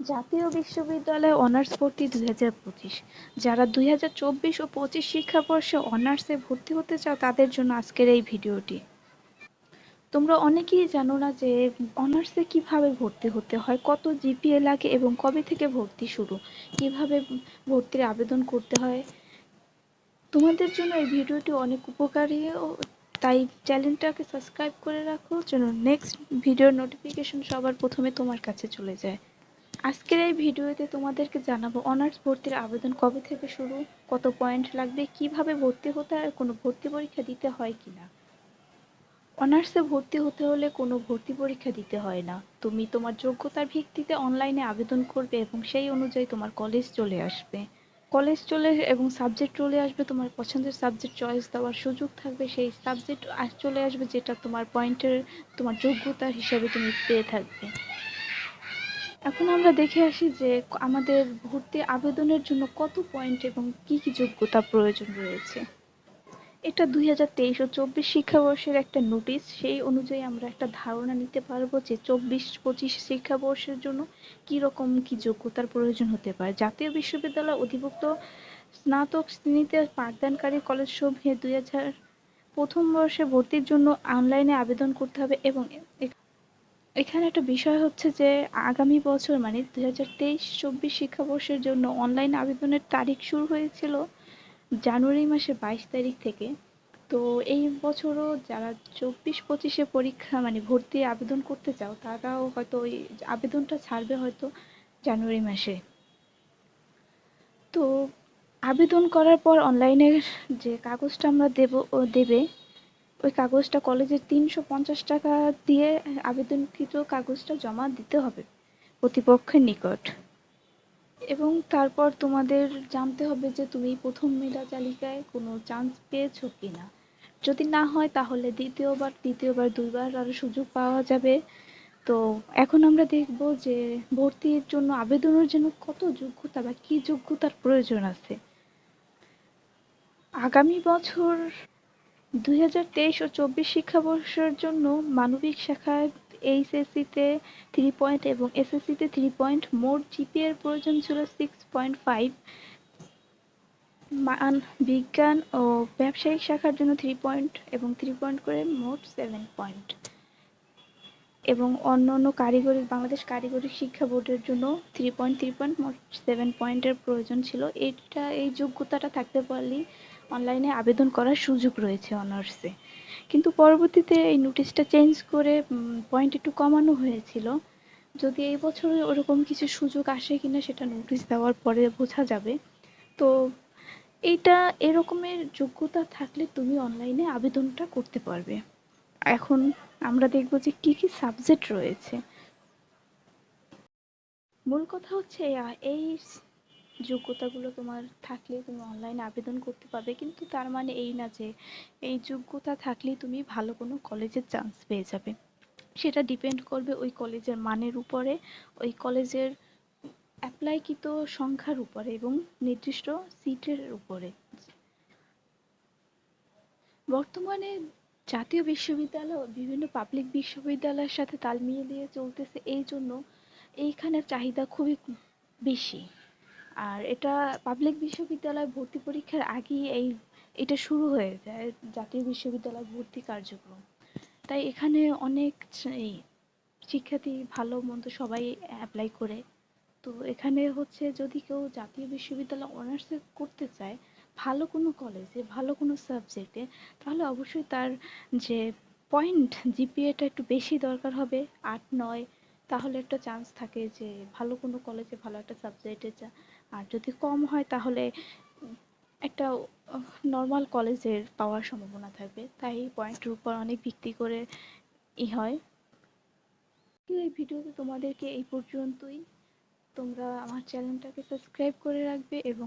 জাতীয় বিশ্ববিদ্যালয়ে অনার্স ভর্তি দুই হাজার পঁচিশ। যারা দুই হাজার চব্বিশ ও পঁচিশ শিক্ষাবর্ষে অনার্সে ভর্তি হতে চাও, তাদের জন্য আজকের এই ভিডিওটি। তোমরা অনেকেই জানো না যে অনার্সে কীভাবে ভর্তি হতে হয়, কত জিপিএ লাগে এবং কবে থেকে ভর্তি শুরু, কীভাবে ভর্তির আবেদন করতে হয়। তোমাদের জন্য এই ভিডিওটি অনেক উপকারী ও তাই চ্যানেলটাকে সাবস্ক্রাইব করে রাখো, যেন নেক্সট ভিডিওর নোটিফিকেশন সবার প্রথমে তোমার কাছে চলে যায়। আজকের এই ভিডিওতে তোমাদেরকে জানাব অনার্স ভর্তির আবেদন কবে থেকে শুরু, কত পয়েন্ট লাগবে, কীভাবে ভর্তি হতে হয়, কোনো ভর্তি পরীক্ষা দিতে হয় কিনা? অনার্সে ভর্তি হতে হলে কোনো ভর্তি পরীক্ষা দিতে হয় না। তুমি তোমার যোগ্যতার ভিত্তিতে অনলাইনে আবেদন করবে এবং সেই অনুযায়ী তোমার কলেজ চলে আসবে। কলেজ চলে এবং সাবজেক্ট চলে আসবে, তোমার পছন্দের সাবজেক্ট চয়েস দেওয়ার সুযোগ থাকবে। সেই সাবজেক্ট চলে আসবে যেটা তোমার পয়েন্টের তোমার যোগ্যতা হিসাবে তুমি পেয়ে থাকবে। এখন আমরা দেখে আসি যে আমাদের ভর্তি আবেদনের জন্য কত পয়েন্ট এবং কি কি যোগ্যতা প্রয়োজন রয়েছে। এটা দুই হাজার তেইশ ও চব্বিশ শিক্ষাবর্ষের একটা নোটিশ সেই অনুযায়ী আমরা একটা ধারণা নিতে পারব যে চব্বিশ, পঁচিশ শিক্ষাবর্ষের জন্য কি রকম কি যোগ্যতার প্রয়োজন হতে পারে। জাতীয় বিশ্ববিদ্যালয় অধিভুক্ত স্নাতক শ্রেণীতে পাঠদানকারী কলেজ সমূহে দুই হাজার প্রথম বর্ষে ভর্তির জন্য অনলাইনে আবেদন করতে হবে এবং এখানে একটা বিষয় হচ্ছে যে, আগামী বছর মানে দুই হাজার তেইশ চব্বিশ শিক্ষাবর্ষের জন্য অনলাইন আবেদনের তারিখ শুরু হয়েছিল জানুয়ারি মাসের বাইশ তারিখ থেকে। তো এই বছরও যারা চব্বিশ পঁচিশে পরীক্ষা মানে ভর্তি আবেদন করতে চাও, তারাও হয়তো ওই আবেদনটা ছাড়বে হয়তো জানুয়ারি মাসে। তো আবেদন করার পর অনলাইনের যে কাগজটা আমরা দেব, দেবে ওই কাগজটা কলেজের তিনশো পঞ্চাশ টাকা দিয়ে আবেদনকৃত কাগজটা জমা দিতে হবে প্রতিপক্ষের নিকট। এবং তারপর তোমাদের জানতে হবে যে তুমি প্রথম মেধা তালিকায় কোনো চান্স পেয়েছ কিনা। যদি না হয়, তাহলে দ্বিতীয়বার, তৃতীয়বার, দুইবার আরও সুযোগ পাওয়া যাবে। তো এখন আমরা দেখব যে ভর্তির জন্য আবেদনের জন্য কত যোগ্যতা বা কি যোগ্যতার প্রয়োজন আছে। আগামী বছর দুই হাজার তেইশ ও চব্বিশ শিক্ষাবর্ষের জন্য মানবিক শাখায় এইচএসসিতে থ্রি পয়েন্ট এবং এসএসসিতে থ্রি পয়েন্ট মোট জিপিএর প্রয়োজন ছিল সিক্স পয়েন্ট ফাইভ বিজ্ঞান ও ব্যবসায়িক শাখার জন্য থ্রি পয়েন্ট এবং থ্রি পয়েন্ট করে মোট সেভেন পয়েন্ট এবং অন্য অন্য কারিগরি, বাংলাদেশ কারিগরি শিক্ষা বোর্ডের জন্য থ্রি পয়েন্ট থ্রি পয়েন্ট মোট সেভেন পয়েন্টের প্রয়োজন ছিল। এটা এই যোগ্যতাটা থাকতে পারলেই অনলাইনে আবেদন করার সুযোগ রয়েছে অনার্সে কিন্তু পরবর্তীতে এই নোটিশটা চেঞ্জ করে পয়েন্ট একটু কমানো হয়েছিল। যদি এই বছর ওরকম কিছু সুযোগ আসে কিনা সেটা নোটিশ দেওয়ার পরে বোঝা যাবে। তো এইটা এরকমের যোগ্যতা থাকলে তুমি অনলাইনে আবেদনটা করতে পারবে। এখন আমরা দেখব যে কি কি সাবজেক্ট রয়েছে। মূল কথা হচ্ছে, এই যোগ্যতাগুলো তোমার থাকলে তুমি অনলাইনে আবেদন করতে পারবে। কিন্তু তার মানে এই না যে, এই যোগ্যতা থাকলেই তুমি ভালো কোনো কলেজের চান্স পেয়ে যাবে। সেটা ডিপেন্ড করবে ওই কলেজের মানের উপরে, ওই কলেজের অ্যাপ্লাইকৃত সংখ্যার উপরে এবং নির্দিষ্ট সিটের উপরে। বর্তমানে জাতীয় বিশ্ববিদ্যালয় বিভিন্ন পাবলিক বিশ্ববিদ্যালয়ের সাথে তাল মিলিয়ে চলতেছে। এই জন্য এইখানের চাহিদা খুবই বেশি। আর এটা পাবলিক বিশ্ববিদ্যালয় ভর্তি পরীক্ষার আগেই এই, এটা শুরু হয়ে যায়, জাতীয় বিশ্ববিদ্যালয় ভর্তি কার্যক্রম। তাই এখানে অনেক শিক্ষার্থী ভালো মন্দ সবাই অ্যাপ্লাই করে। তো এখানে হচ্ছে যদি কেউ জাতীয় বিশ্ববিদ্যালয় অনার্সে করতে চায়, ভালো কোনো কলেজে ভালো কোনো সাবজেক্টে তাহলে অবশ্যই তার যে পয়েন্ট জিপিএটা একটু বেশি দরকার হবে, আট, নয় তাহলে একটা চান্স থাকে যে ভালো কোনো কলেজে ভালো একটা সাবজেক্টে আর যদি কম হয় তাহলে একটা নর্মাল কলেজের পাওয়ার সম্ভাবনা থাকবে। তাই পয়েন্টের উপর অনেক ভিত্তি করে ই হয়। এই ভিডিওতে তোমাদেরকে এই পর্যন্তই। তোমরা আমার চ্যানেলটাকে সাবস্ক্রাইব করে রাখবে এবং